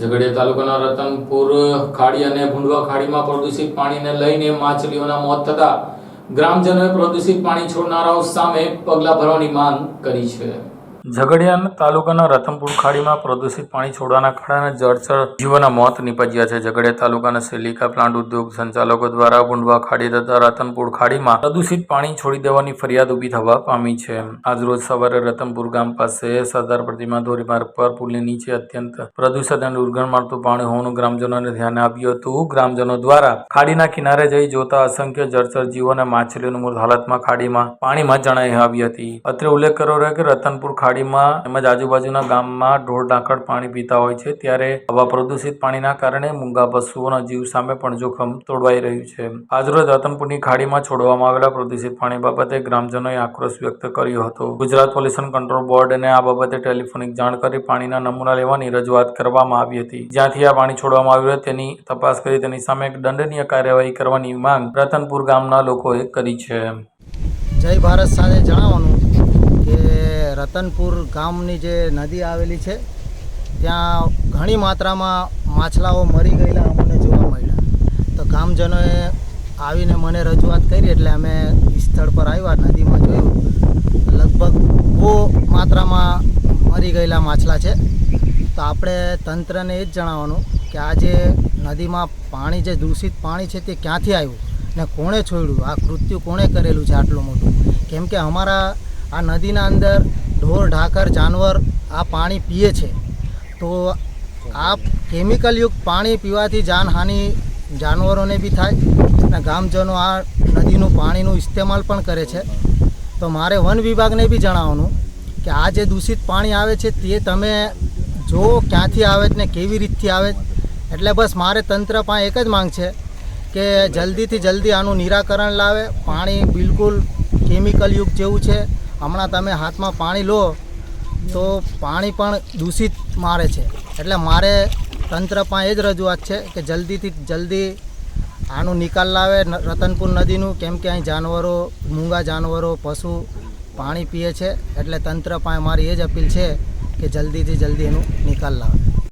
ઝઘડિયા તાલુકાના રતનપુર ખાડી અને ભૂંડવા ખાડીમાં પ્રદૂષિત પાણીને લઈને માછલીઓના મોત થતા ગ્રામજનોએ પ્રદૂષિત પાણી છોડનારાઓ સામે પગલાં ભરવાની માંગ કરી છે. ઝઘડિયા તાલુકાના રતનપુર ખાડીમાં પ્રદૂષિત પાણી છોડવાના કારણે જળચર જીવોના મોત નીપજ્યા છે. ઝઘડિયા તાલુકાના સિલિકા પ્લાન્ટ ઉદ્યોગ સંચાલકો દ્વારા ગુંડવા ખાડી તથા રતનપુર ખાડીમાં પ્રદૂષિત પાણી છોડી દેવાની ફરિયાદ ઊભી થવા પામી છે. આજરોજ સવારે રતનપુર ગામ પાસે સરદાર પ્રતિમા ધોરીમાર્ગ પર પુલની નીચે અત્યંત પ્રદૂષિત અને દુર્ગંધ મારતું પાણી હોવાનું ગ્રામજનોને ધ્યાને આવ્યું હતું. ગ્રામજનો દ્વારા ખાડીના કિનારે જઈ જોતા અસંખ્ય જળચર જીવો અને માછલીઓની મૃત હાલતમાં ખાડીમાં પાણીમાં જણાઈ આવી હતી. અત્રે ઉલ્લેખ કર્યો રહ્યો કે રતનપુર ખાડીમાં તેમજ આજુબાજુના ગામમાં ઢોર ઢાંકર પાણી પીતા હોય છે. ત્યારે આવા પ્રદૂષિત પાણીના કારણે મૂંગા પશુઓના જીવ સામે પણ જોખમ તોડવાઈ રહ્યું છે. આજરોજ રતનપુરની ખાડીમાં છોડવામાં આવેલા પ્રદૂષિત પાણી બાબતે ગ્રામજનોએ આક્રોશ વ્યક્ત કર્યો હતો. ગુજરાત પોલ્યુશન કંટ્રોલ બોર્ડને આ બાબતે ટેલિફોનિક જાણ કરી પાણીના નમૂના લેવાની રજૂઆત કરવામાં આવી હતી. જ્યાંથી આ પાણી છોડવામાં આવ્યું હતું, તેની તપાસ કરી તેની સામે દંડનીય કાર્યવાહી કરવાની માંગ રતનપુર ગામના લોકોએ કરી છે. જય ભારત સાથે જણાવવાનું. રતનપુર ગામની જે નદી આવેલી છે, ત્યાં ઘણી માત્રામાં માછલાઓ મરી ગયેલા અમને જોવા મળ્યા. તો ગામજનોએ આવીને મને રજૂઆત કરી એટલે અમે સ્થળ પર આવ્યા, નદીમાં જોયું. લગભગ બહુ માત્રામાં મરી ગયેલા માછલા છે. તો આપણે તંત્રને એ જ જણાવવાનું કે આ જે નદીમાં પાણી, જે દૂષિત પાણી છે તે ક્યાંથી આવ્યું ને કોણે છોડ્યું? આ કૃત્યુ કોણે કરેલું છે આટલું મોટું? કેમ કે અમારા આ નદીના અંદર ઢોર, ઢાકર, જાનવર આ પાણી પીએ છે. તો આ કેમિકલયુક્ત પાણી પીવાથી જાનહાનિ જાનવરોને બી થાય અને ગામજનો આ નદીનું પાણીનું ઇસ્તેમાલ પણ કરે છે. તો મારે વન વિભાગને બી જણાવવાનું કે આ જે દૂષિત પાણી આવે છે તે તમે જો ક્યાંથી આવે ને કેવી રીતથી આવે એટલે બસ મારે તંત્ર પાસે એક જ માંગ છે કે જલ્દીથી જલ્દી આનું નિરાકરણ લાવે. પાણી બિલકુલ કેમિકલયુક્ત જેવું છે. હમણાં તમે હાથમાં પાણી લો, તો પાણી પણ દૂષિત મારે છે. એટલે મારે તંત્ર પાસે એ જ રજૂઆત છે કે જલ્દીથી જલ્દી આનું નિકાલ લાવે. રતનપુર નદીનું, કેમ કે અહીં જાનવરો, મૂંગા જાનવરો, પશુ પાણી પીએ છે. એટલે તંત્ર પાસે મારી એ જ અપીલ છે કે જલ્દીથી જલ્દી એનું નિકાલ લાવે.